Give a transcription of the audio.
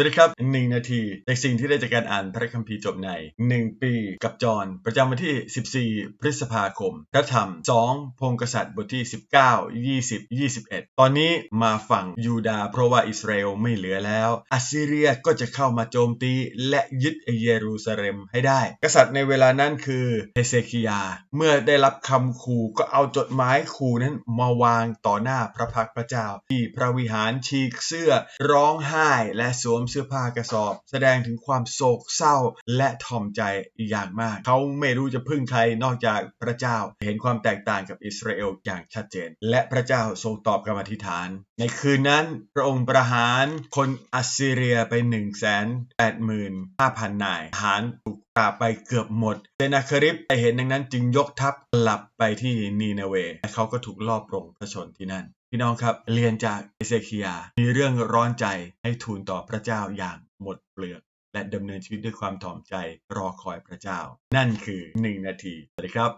วัสดีครับหนึ่งนาทีในสิ่งที่ได้จากการอ่านพระคัมภีร์จบใน 1 ปีกับจอห์นประจำวันที่ 14 พฤษภาคม พระธรรม 2 พงกษัตริย์บทที่ 19 20 21 ตอนนี้มาฝั่งยูดาห์เพราะว่าอิสราเอลไม่เหลือแล้วอัสซีเรียก็จะเข้ามาโจมตีและยึดเยรูซาเล็มให้ได้ กษัตริย์ในเวลานั้นคือเฮเซคิยา เมื่อได้รับคำขู่ก็เอาจดหมายขู่นั้นมาวางต่อหน้าพระพักตร์พระเจ้า ที่พระวิหารฉีกเสื้อร้องไห้และสวมเสื้อผ้ากระสอบ แสดงถึงความโศกเศร้าและทอมใจอย่างมาก เขาไม่รู้จะพึ่งใครนอกจากพระเจ้า เห็นความแตกต่างกับอิสราเอลอย่างชัดเจน และพระเจ้าทรงตอบคำอธิษฐาน ในคืนนั้นพระองค์ประหารคนอัสซีเรียไป1 8 5 0 0 0นายทหารถูกาไปเกือบหมดเซนาคริปได้เห็นดังนั้นจึงยกทัพกลับไปที่นีนาเวและเขาก็ถูกลอบปรงพระชนที่นั่น พี่น้องครับเรียนจากเอเซเคียมีเรื่องร้อนใจให้ทูลต่อพระเจ้าอย่างหมดเปลือก และดำเนินชีวิตด้วยความถ่อมใจรอคอยพระเจ้า นั่นคือ 1 นาทีสวัสดีครับ